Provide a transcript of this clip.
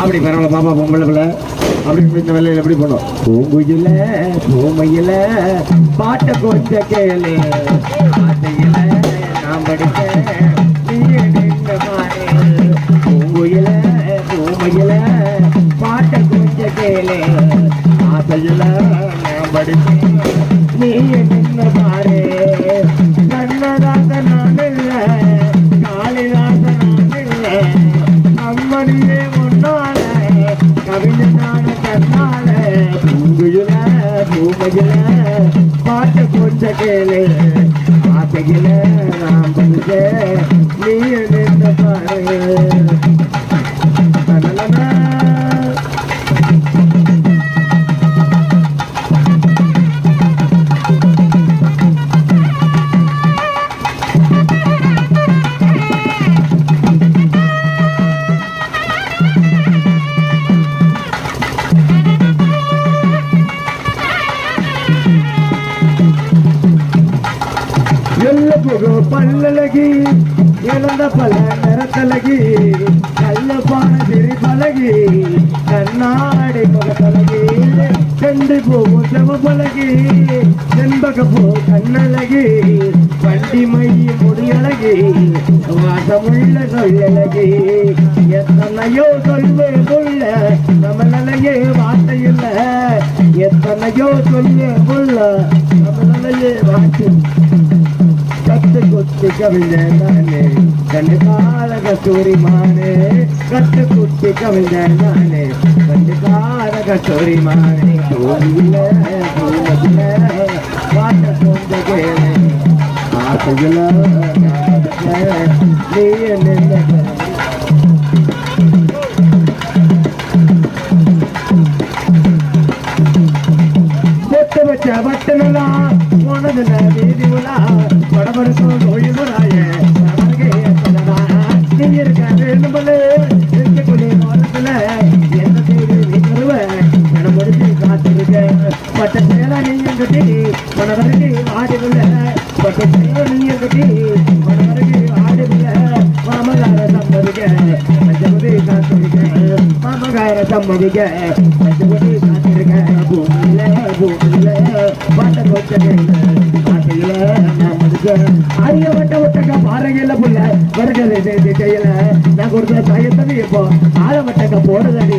அப்படி பரவாயில்ல பாப்பா பொம்பளை பிள்ளை. அப்படி இந்த வேலையில் எப்படி பண்ணும் பூங்குயில பூமையில பாட்டை கொடுத்த கேளு. பாட்டையில நான் படிக்க பூங்குயில பூமையில பாட்டை கொடுத்த கேளு. பாட்டு பூச்ச கேளு ஆசையில நாம் படிக்க நீ நின்று பாரு. எல்ல புகு பல்லழகி இழந்த பல நிறத்தழகி கல்ல பான சிறி பழகி கண்ணாடி முகத்தழகி செண்டு போகும் செவ பழகி செண்பக போ கண்ணழகி வண்டி மைய முடியழகி வாசமுள்ள சொல்லழகி எத்தனையோ சொல்வே புள்ள தமிழலையே வார்த்தை இல்ல எத்தனையோ சொல்வே புள்ள தமிழலையே வார்த்தை. கத்து குத்தி கண்டு நானே கண்ணு கால கஸ்தூரி மானே கத்து குத்தி கவிழ்ந்த நானே கண்ணு கால கஸ்தூரி மானே கோவில கோவில வாட்ட கொண்ட கேளு ஆசையில நீ என்ன வச்ச வட்டனலாம் உனது வீதி உலா படபடக்கும் நோய் முறாய நீ இருக்க வேண்டும் போல இருக்கக்கூடிய மரத்துல எந்த தேடி நீ தருவ என முடிச்சு காத்திருக்க பட்ட சேல நீ எங்கட்டி மனவருக்கு ஆடிவில்ல பட்ட சேல நீ எங்கட்டி மனவருக்கு ஆடிவில்ல மாமகார சம்மதிக்க பஞ்சபதி காத்திருக்க மாமகார சம்மதிக்க பஞ்சபதி காத்திருக்க பூமியில பூமியில பாட்ட கொச்சையில நான் முடிக்க அரிய புள்ள வருகிறது செய்தி நான் கொடுத்த சாயத்தவி இப்போ ஆழ போடுதடி.